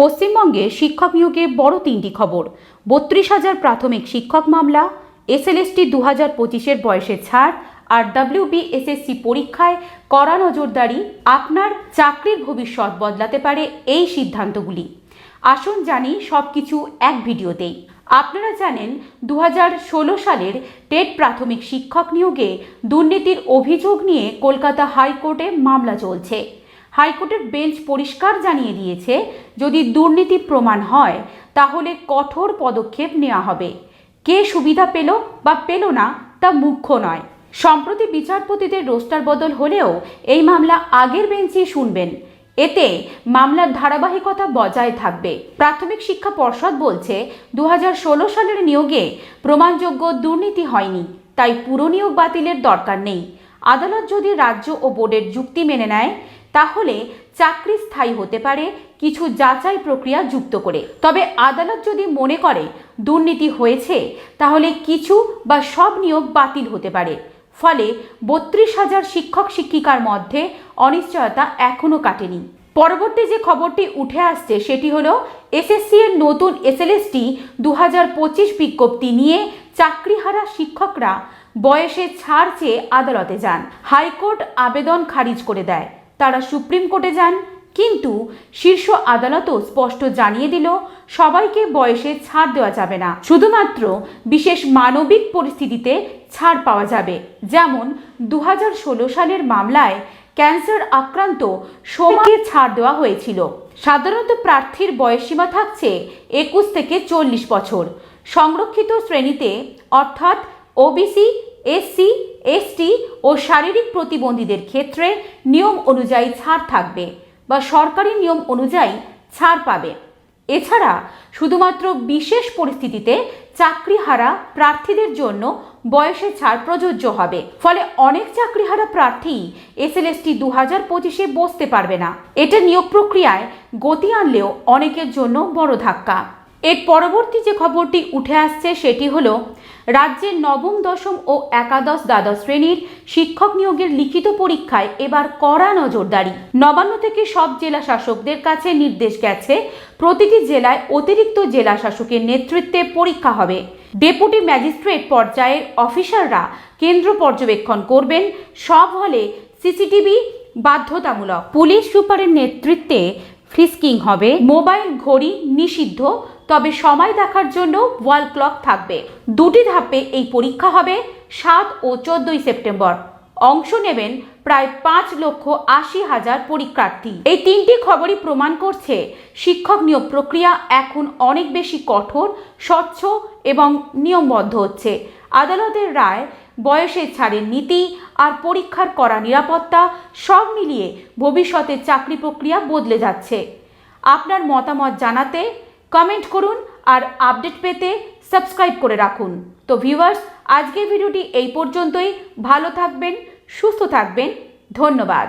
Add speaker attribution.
Speaker 1: পশ্চিমবঙ্গে শিক্ষক নিয়োগে বড় তিনটি খবর। বত্রিশ হাজার প্রাথমিক শিক্ষক মামলা এসএলএসটি দু হাজার পঁচিশের বয়সে ছাড় আর ডাব্লিউবিএসএসসি পরীক্ষায় কড়া নজরদারি আপনার চাকরির ভবিষ্যৎ বদলাতে পারে এই সিদ্ধান্তগুলি। আসুন জানি সব কিছু এক ভিডিওতেই। আপনারা জানেন দু হাজার ষোলো সালের টেট প্রাথমিক শিক্ষক নিয়োগে দুর্নীতির অভিযোগ নিয়ে কলকাতা হাইকোর্টে মামলা চলছে। হাইকোর্টের বেঞ্চ পরিষ্কার জানিয়ে দিয়েছে, যদি দুর্নীতি প্রমাণ হয়, তাহলে কঠোর পদক্ষেপ নেওয়া হবে। কে সুবিধা পেল বা পেল না, তা মুখ্য নয়। সম্প্রতি বিচারপতিদের রোস্টার বদল হলেও এই মামলা আগের বেঞ্চেই শুনবেন। এতে মামলার ধারাবাহিকতা বজায় থাকবে। প্রাথমিক শিক্ষা পর্ষদ বলছে দু হাজার ষোলো সালের নিয়োগে প্রমাণযোগ্য দুর্নীতি হয়নি, তাই পুরো নিয়োগ বাতিলের দরকার নেই। আদালত যদি রাজ্য ও বোর্ডের যুক্তি মেনে নেয় তাহলে চাকরি স্থায়ী হতে পারে, কিছু যাচাই প্রক্রিয়া যুক্ত করে। তবে আদালত যদি মনে করে দুর্নীতি হয়েছে, তাহলে কিছু বা সব নিয়োগ বাতিল হতে পারে। ফলে বত্রিশ হাজার শিক্ষক শিক্ষিকার মধ্যে অনিশ্চয়তা এখনও কাটেনি। পরবর্তী যে খবরটি উঠে আসছে, সেটি হলো, এসএসসি এর নতুন এসএলএসটি দু হাজার পঁচিশ বিজ্ঞপ্তি নিয়ে চাকরিহারা শিক্ষকরা বয়সে ছাড় চেয়ে আদালতে যান। হাইকোর্ট আবেদন খারিজ করে দেয়। তারা সুপ্রিম কোর্টে যান, কিন্তু শীর্ষ আদালতও স্পষ্ট জানিয়ে দিল, সবাইকে বয়সে ছাড় দেওয়া যাবে না। শুধুমাত্র বিশেষ মানবিক পরিস্থিতিতে ছাড় পাওয়া যাবে। যেমন দু হাজার ষোলো সালের মামলায় ক্যান্সার আক্রান্ত সোমাকে ছাড় দেওয়া হয়েছিল। সাধারণত প্রার্থীর বয়সসীমা থাকছে একুশ থেকে চল্লিশ বছর। সংরক্ষিত শ্রেণীতে অর্থাৎ ওবিসি এসসি এসটি ও শারীরিক প্রতিবন্ধীদের ক্ষেত্রে নিয়ম অনুযায়ী ছাড় থাকবে বা সরকারি নিয়ম অনুযায়ী ছাড় পাবে। এছাড়া শুধুমাত্র বিশেষ পরিস্থিতিতে চাকরিহারা প্রার্থীদের জন্য বয়সে ছাড় প্রযোজ্য হবে। ফলে অনেক চাকরিহারা প্রার্থী এসএলএসটি দু হাজার পঁচিশে বসতে পারবে না। এটা নিয়োগ প্রক্রিয়ায় গতি আনলেও অনেকের জন্য বড় ধাক্কা। এর পরবর্তী যে খবরটি উঠে আসছে সেটি হলো, রাজ্যের নবম, দশম ও একাদশ দ্বাদশ শ্রেণির শিক্ষক নিয়োগের লিখিত পরীক্ষায় এবার কড়া নজরদারি। নবান্ন থেকে সব জেলা শাসকদের কাছে নির্দেশ গেছে, প্রতিটি জেলায় অতিরিক্ত জেলা শাসকের নেতৃত্বে পরীক্ষা হবে। ডেপুটি ম্যাজিস্ট্রেট পর্যায়ের অফিসাররা কেন্দ্র পর্যবেক্ষণ করবেন, সব হলে সিসিটিভি বাধ্যতামূলক। পুলিশ সুপারের নেতৃত্বে ফ্রিস্কিং হবে, মোবাইল ঘড়ি নিষিদ্ধ তবে সময় দেখার জন্য ওয়াল ক্লক থাকবে। দুটি ধাপে এই পরীক্ষা হবে, সাত ও চোদ্দই সেপ্টেম্বর। অংশ নেবেন প্রায় পাঁচ লক্ষ আশি হাজার পরীক্ষার্থী। এই তিনটি খবরই প্রমাণ করছে, শিক্ষক নিয়োগ প্রক্রিয়া এখন অনেক বেশি কঠোর, স্বচ্ছ এবং নিয়মবদ্ধ হচ্ছে। আদালতের রায়, বয়সের ছাড়ের নীতি আর পরীক্ষার করা নিরাপত্তা সব মিলিয়ে ভবিষ্যতে চাকরি প্রক্রিয়া বদলে যাচ্ছে। আপনার মতামত জানাতে কমেন্ট করুন আর আপডেট পেতে সাবস্ক্রাইব করে রাখুন। তো ভিউয়ার্স আজকের ভিডিওটি এই পর্যন্তই। ভালো থাকবেন, সুস্থ থাকবেন। ধন্যবাদ।